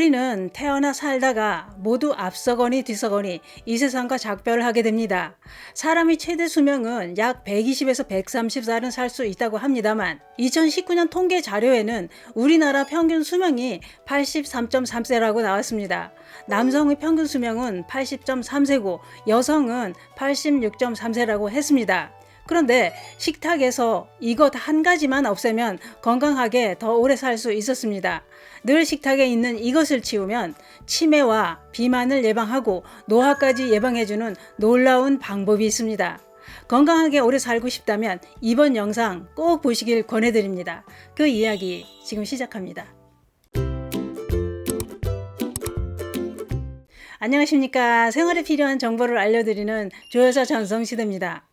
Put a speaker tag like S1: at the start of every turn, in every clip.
S1: 우리는 태어나 살다가 모두 앞서거니 뒤서거니 이 세상과 작별을 하게 됩니다. 사람이 최대 수명은 약 120에서 130살은 살 수 있다고 합니다만 2019년 통계 자료에는 우리나라 평균 수명이 83.3세라고 나왔습니다. 남성의 평균 수명은 80.3세고 여성은 86.3세라고 했습니다. 그런데 식탁에서 이것 한 가지만 없애면 건강하게 더 오래 살 수 있었습니다. 늘 식탁에 있는 이것을 치우면 치매와 비만을 예방하고 노화까지 예방해주는 놀라운 방법이 있습니다. 건강하게 오래 살고 싶다면 이번 영상 꼭 보시길 권해드립니다. 그 이야기 지금 시작합니다. 안녕하십니까. 생활에 필요한 정보를 알려드리는 조여사 전성시대입니다.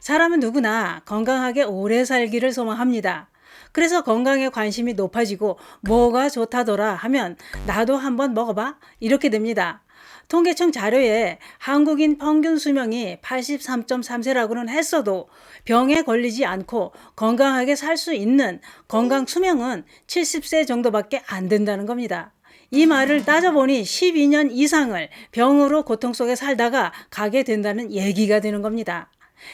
S1: 사람은 누구나 건강하게 오래 살기를 소망합니다. 그래서 건강에 관심이 높아지고 뭐가 좋다더라 하면 나도 한번 먹어봐 이렇게 됩니다. 통계청 자료에 한국인 평균 수명이 83.3세라고는 했어도 병에 걸리지 않고 건강하게 살 수 있는 건강 수명은 70세 정도밖에 안 된다는 겁니다. 이 말을 따져보니 12년 이상을 병으로 고통 속에 살다가 가게 된다는 얘기가 되는 겁니다.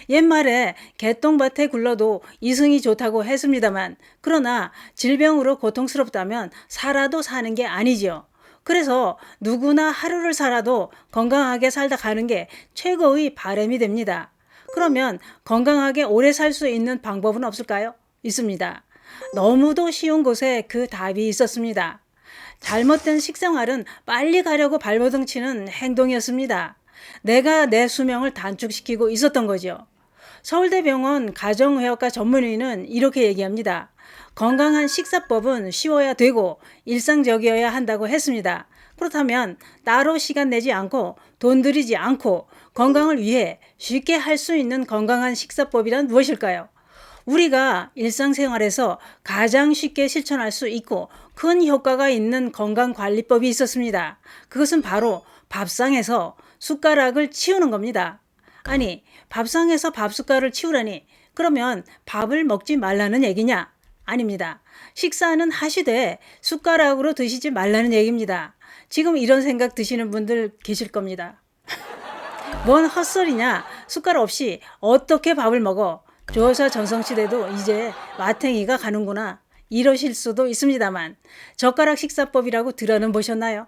S1: 옛말에 개똥밭에 굴러도 이승이 좋다고 했습니다만 그러나 질병으로 고통스럽다면 살아도 사는 게 아니지요. 그래서 누구나 하루를 살아도 건강하게 살다 가는 게 최고의 바램이 됩니다. 그러면 건강하게 오래 살 수 있는 방법은 없을까요? 있습니다. 너무도 쉬운 곳에 그 답이 있었습니다. 잘못된 식생활은 빨리 가려고 발버둥 치는 행동이었습니다. 내가 내 수명을 단축시키고 있었던 거죠. 서울대병원 가정의학과 전문의는 이렇게 얘기합니다. 건강한 식사법은 쉬워야 되고 일상적이어야 한다고 했습니다. 그렇다면 따로 시간 내지 않고 돈 들이지 않고 건강을 위해 쉽게 할 수 있는 건강한 식사법이란 무엇일까요? 우리가 일상생활에서 가장 쉽게 실천할 수 있고 큰 효과가 있는 건강관리법이 있었습니다. 그것은 바로 밥상에서 숟가락을 치우는 겁니다. 아니, 밥상에서 밥숟가락을 치우라니 그러면 밥을 먹지 말라는 얘기냐? 아닙니다. 식사는 하시되 숟가락으로 드시지 말라는 얘기입니다. 지금 이런 생각 드시는 분들 계실 겁니다. 뭔 헛소리냐? 숟가락 없이 어떻게 밥을 먹어? 조사 전성시대도 이제 마탱이가 가는구나. 이러실 수도 있습니다만 젓가락 식사법이라고 들어는 보셨나요?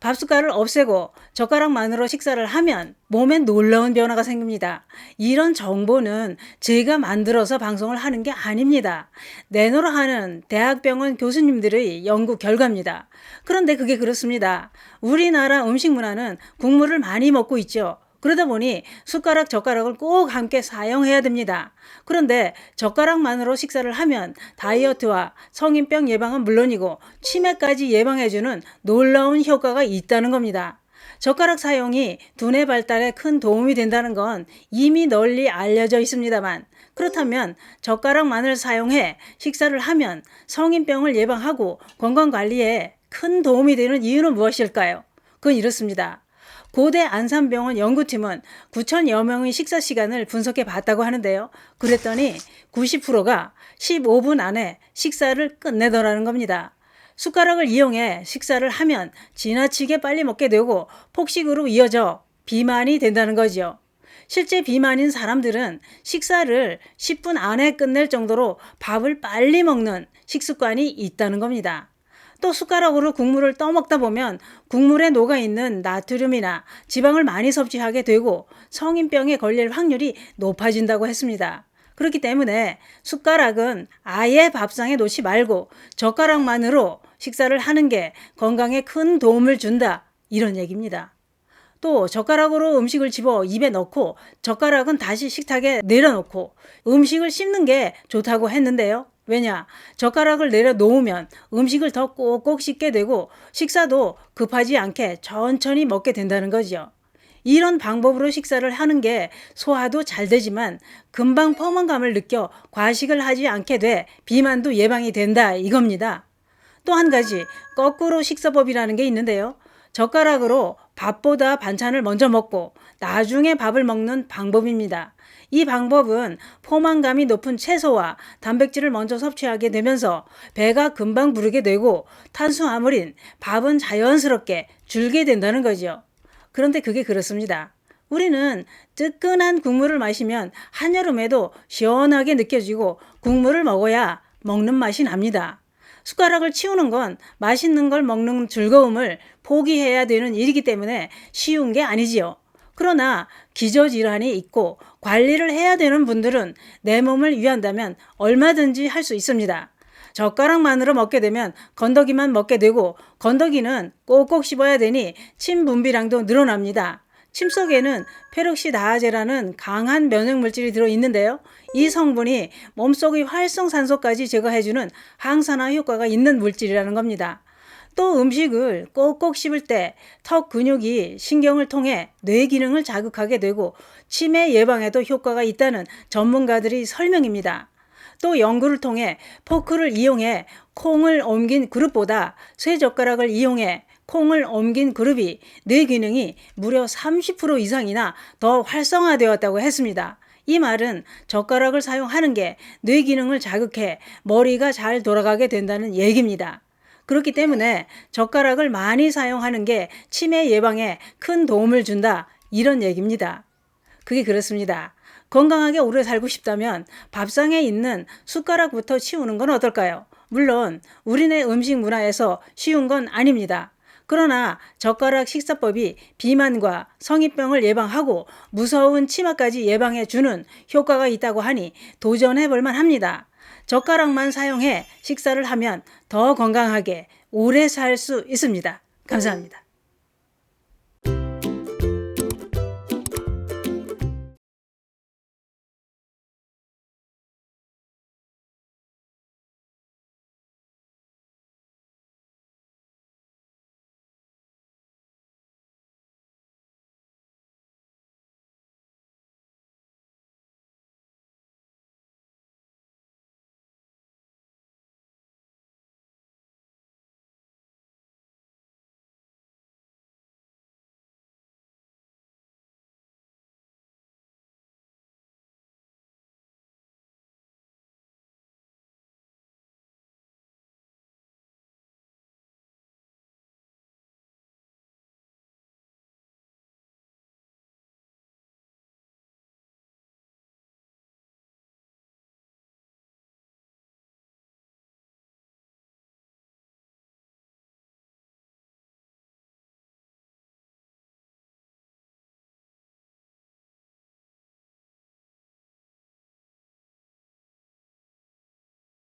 S1: 밥숟가락을 없애고 젓가락만으로 식사를 하면 몸에 놀라운 변화가 생깁니다. 이런 정보는 제가 만들어서 방송을 하는 게 아닙니다. 내노라 하는 대학병원 교수님들의 연구 결과입니다. 그런데 그게 그렇습니다. 우리나라 음식 문화는 국물을 많이 먹고 있죠. 그러다 보니 숟가락, 젓가락을 꼭 함께 사용해야 됩니다. 그런데 젓가락만으로 식사를 하면 다이어트와 성인병 예방은 물론이고 치매까지 예방해주는 놀라운 효과가 있다는 겁니다. 젓가락 사용이 두뇌 발달에 큰 도움이 된다는 건 이미 널리 알려져 있습니다만 그렇다면 젓가락만을 사용해 식사를 하면 성인병을 예방하고 건강 관리에 큰 도움이 되는 이유는 무엇일까요? 그건 이렇습니다. 고대 안산병원 연구팀은 9천여 명의 식사 시간을 분석해 봤다고 하는데요. 그랬더니 90%가 15분 안에 식사를 끝내더라는 겁니다. 숟가락을 이용해 식사를 하면 지나치게 빨리 먹게 되고 폭식으로 이어져 비만이 된다는 거지요. 실제 비만인 사람들은 식사를 10분 안에 끝낼 정도로 밥을 빨리 먹는 식습관이 있다는 겁니다. 또 숟가락으로 국물을 떠먹다 보면 국물에 녹아 있는 나트륨이나 지방을 많이 섭취하게 되고 성인병에 걸릴 확률이 높아진다고 했습니다. 그렇기 때문에 숟가락은 아예 밥상에 놓지 말고 젓가락만으로 식사를 하는 게 건강에 큰 도움을 준다. 이런 얘기입니다. 또 젓가락으로 음식을 집어 입에 넣고 젓가락은 다시 식탁에 내려놓고 음식을 씹는 게 좋다고 했는데요. 왜냐? 젓가락을 내려놓으면 음식을 더 꼭꼭 씹게 되고 식사도 급하지 않게 천천히 먹게 된다는 거죠. 이런 방법으로 식사를 하는 게 소화도 잘 되지만 금방 포만감을 느껴 과식을 하지 않게 돼 비만도 예방이 된다 이겁니다. 또 한 가지 거꾸로 식사법이라는 게 있는데요. 젓가락으로 밥보다 반찬을 먼저 먹고 나중에 밥을 먹는 방법입니다. 이 방법은 포만감이 높은 채소와 단백질을 먼저 섭취하게 되면서 배가 금방 부르게 되고 탄수화물인 밥은 자연스럽게 줄게 된다는 거죠. 그런데 그게 그렇습니다. 우리는 뜨끈한 국물을 마시면 한여름에도 시원하게 느껴지고 국물을 먹어야 먹는 맛이 납니다. 숟가락을 치우는 건 맛있는 걸 먹는 즐거움을 포기해야 되는 일이기 때문에 쉬운 게 아니지요. 그러나 기저질환이 있고 관리를 해야 되는 분들은 내 몸을 위한다면 얼마든지 할 수 있습니다. 젓가락만으로 먹게 되면 건더기만 먹게 되고 건더기는 꼭꼭 씹어야 되니 침 분비량도 늘어납니다. 침 속에는 페록시다아제라는 강한 면역 물질이 들어 있는데요. 이 성분이 몸속의 활성산소까지 제거해주는 항산화 효과가 있는 물질이라는 겁니다. 또 음식을 꼭꼭 씹을 때 턱 근육이 신경을 통해 뇌 기능을 자극하게 되고 치매 예방에도 효과가 있다는 전문가들의 설명입니다. 또 연구를 통해 포크를 이용해 콩을 옮긴 그릇보다 쇠젓가락을 이용해 콩을 옮긴 그룹이 뇌 기능이 무려 30% 이상이나 더 활성화되었다고 했습니다. 이 말은 젓가락을 사용하는 게 뇌 기능을 자극해 머리가 잘 돌아가게 된다는 얘기입니다. 그렇기 때문에 젓가락을 많이 사용하는 게 치매 예방에 큰 도움을 준다. 이런 얘기입니다. 그게 그렇습니다. 건강하게 오래 살고 싶다면 밥상에 있는 숟가락부터 치우는 건 어떨까요? 물론 우리네 음식 문화에서 쉬운 건 아닙니다. 그러나 젓가락 식사법이 비만과 성인병을 예방하고 무서운 치마까지 예방해 주는 효과가 있다고 하니 도전해 볼 만 합니다. 젓가락만 사용해 식사를 하면 더 건강하게 오래 살 수 있습니다. 감사합니다.